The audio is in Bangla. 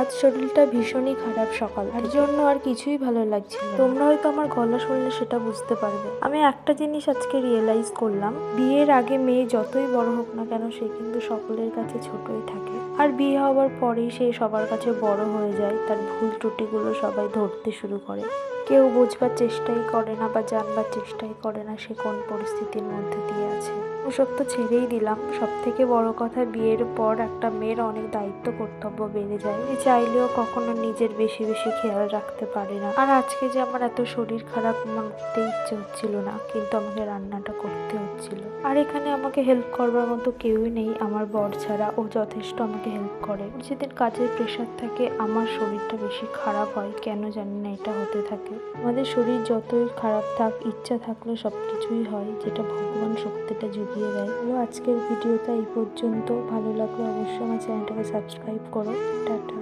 আজ শরীরটা ভীষণই খারাপ সকাল তার জন্য আর কিছুই ভালো লাগছে তোমরা হয়তো আমার গলা শুনলে সেটা বুঝতে পারবে। আমি একটা জিনিস আজকে রিয়েলাইজ করলাম বিয়ের আগে মেয়ে যতই বড় হোক না কেন সে কিন্তু সকলের কাছে ছোটই থাকে। আর বিয়ে হওয়ার পরেই সে সবার কাছে বড় হয়ে যায় তার ভুল ত্রুটিগুলো সবাই ধরতে শুরু করে। কেউ বুঝবার চেষ্টাই করে না বা জানবার চেষ্টাই করে না সে কোন পরিস্থিতির মধ্যে দিয়ে আছে। ওসব তো ছেড়েই দিলাম। সব থেকে বড় কথা, বিয়ের পর একটা মেয়ের অনেক দায়িত্ব কর্তব্য বেড়ে যায়। এ চাইলেও কখনো নিজের বেশি বেশি খেয়াল রাখতে পারে না। আর আজকে যে আমার এত শরীর খারাপ মানতে ইচ্ছে হচ্ছিল না, কিন্তু আমাকে রান্নাটা আর এখানে আমাকে হেল্প করবার মতো কেউই নেই, আমার বর ছাড়া। ও যথেষ্ট আমাকে হেল্প করে। যেদিন কাজের প্রেশার থাকে, আমার শরীরটা বেশি খারাপ হয়। কেন জানি না এটা হতে থাকে। আমাদের শরীর যতই খারাপ থাক, ইচ্ছা থাকলে সব কিছুই হয়, যেটা ভগবান শক্তিটা জুগিয়ে দেয়। হলো আজকের ভিডিওটা এই পর্যন্ত। ভালো লাগলে অবশ্যই আমার চ্যানেলটাকে সাবস্ক্রাইব করো। টাটা।